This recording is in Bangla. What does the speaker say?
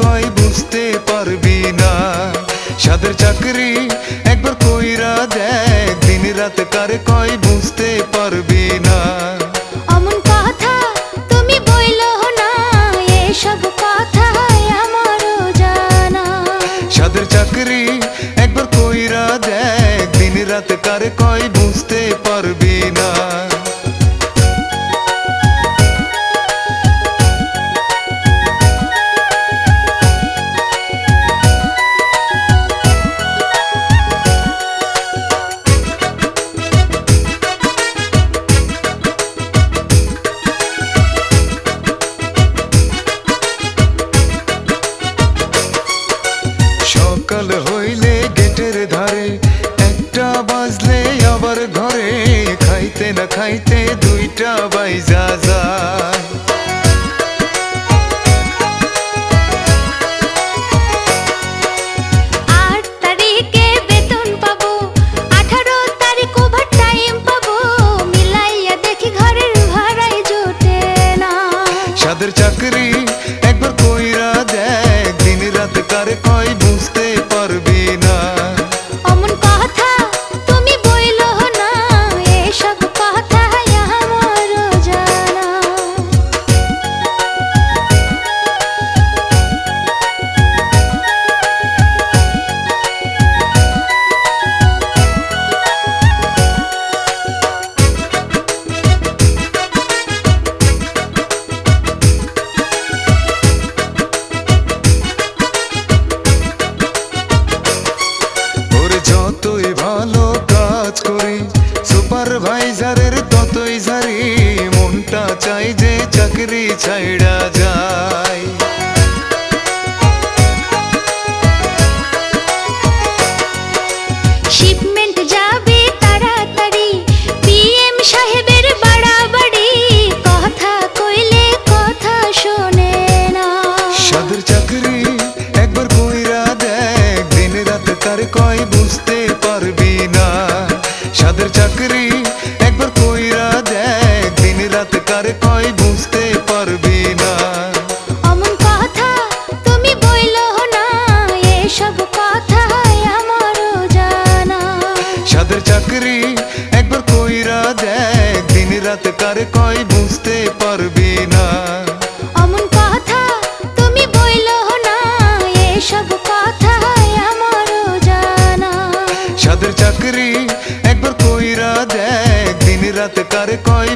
কয় বুঝতে পারবি না। সাদের চাকরি একবার কইরা দেখ দিন রাত কার কয় বুঝতে পারবি না। অমন কথা তুমি বইলো না এসব কথা আমারও জানা। সাদের চাকরি একবার কইরা দেখ দিন রাত কার খাইতে দুইটা বাই দুইটা বাইজা যায়। আট চাকরি ছাইড়া যায়। শিপমেন্ট যাবে তাড়াতাড়ি পিএম সাহেবের বাড়াবাড়ি। কথা কইলে কথা শোনে না। সাদের চাকরি একবার কইরা দেখ দিন রাত কার কয় বুঝতে পারবি না। সাদের চাকরি সাদের চাকরি একবার কইরা দেখ দিন রাত কার কয় বুঝতে পারবি না। অমন কথা তুমি বইলো না এসব কথা আমারও জানা। সাদের চাকরি একবার কইরা দেখ দিন রাত কার কয়